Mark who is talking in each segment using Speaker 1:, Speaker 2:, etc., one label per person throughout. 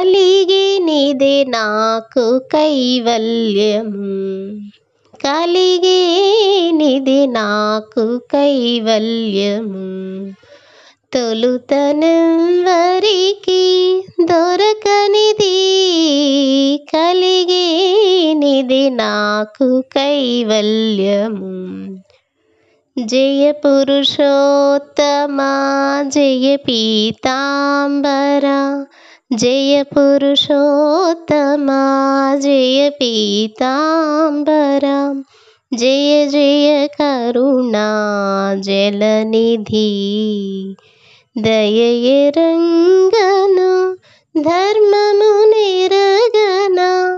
Speaker 1: కలిగినిదే నాకు కైవల్యము. కలిగినిది నాకు కైవల్యము. తొలుతనెవ్వరికి దొరకనిది. కలిగినిది నాకు కైవల్యము. జయ పురుషోత్తమా జయ పీతాంబరా జయ పురుషోత్తమా జయ పీతాంబర జయ జయ కరుణా జలనిధి దయయరంగను ధర్మము నిరగన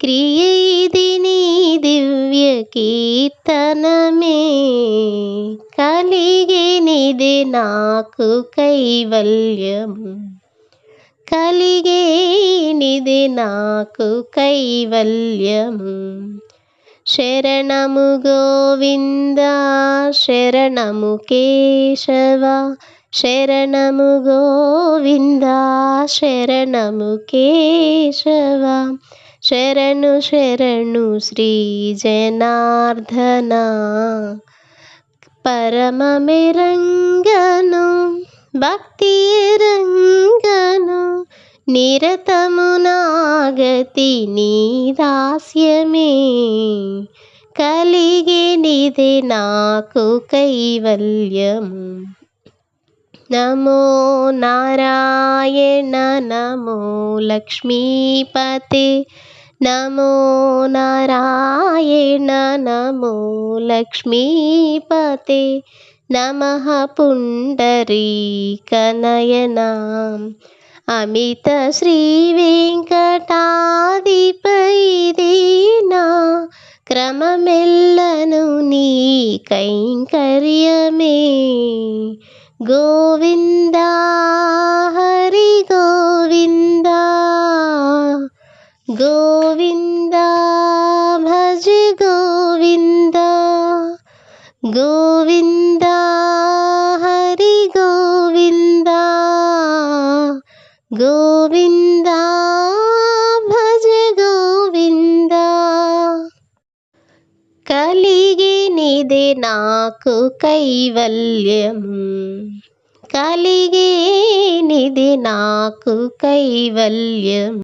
Speaker 1: క్రియది నీ దివ్య కీర్తనమే. కలిగినిది నాకు కైవల్యము కలిగేనిది నాకు కైవల్యము శరణము గోవింద శరణము కేశవ శరణము గోవింద శరణము కేశవ. శరణు శరణు శ్రీ జనార్దన. పరమమిరంగను భక్తి రంగను నిరతము నాగతి నీ దాస్యమే కలిగేనిది నాకు కైవల్యము నమో నారాయణ నమో లక్ష్మీపతే నమో నారాయణ నమో లక్ష్మీపతే నమ పుండరీకనయనా అమిత శ్రీ వెంకటాదిపైదేనా క్రమమెల్లను నీ కైంకర్యమే. గోవింద హరి గోవింద. గోవింద భజ గోవింద. గోవింద హరి గో గోవింద భజ గోవింద కలిగినిది నాకు కైవల్యము కలిగేనిది నాకు కైవల్యం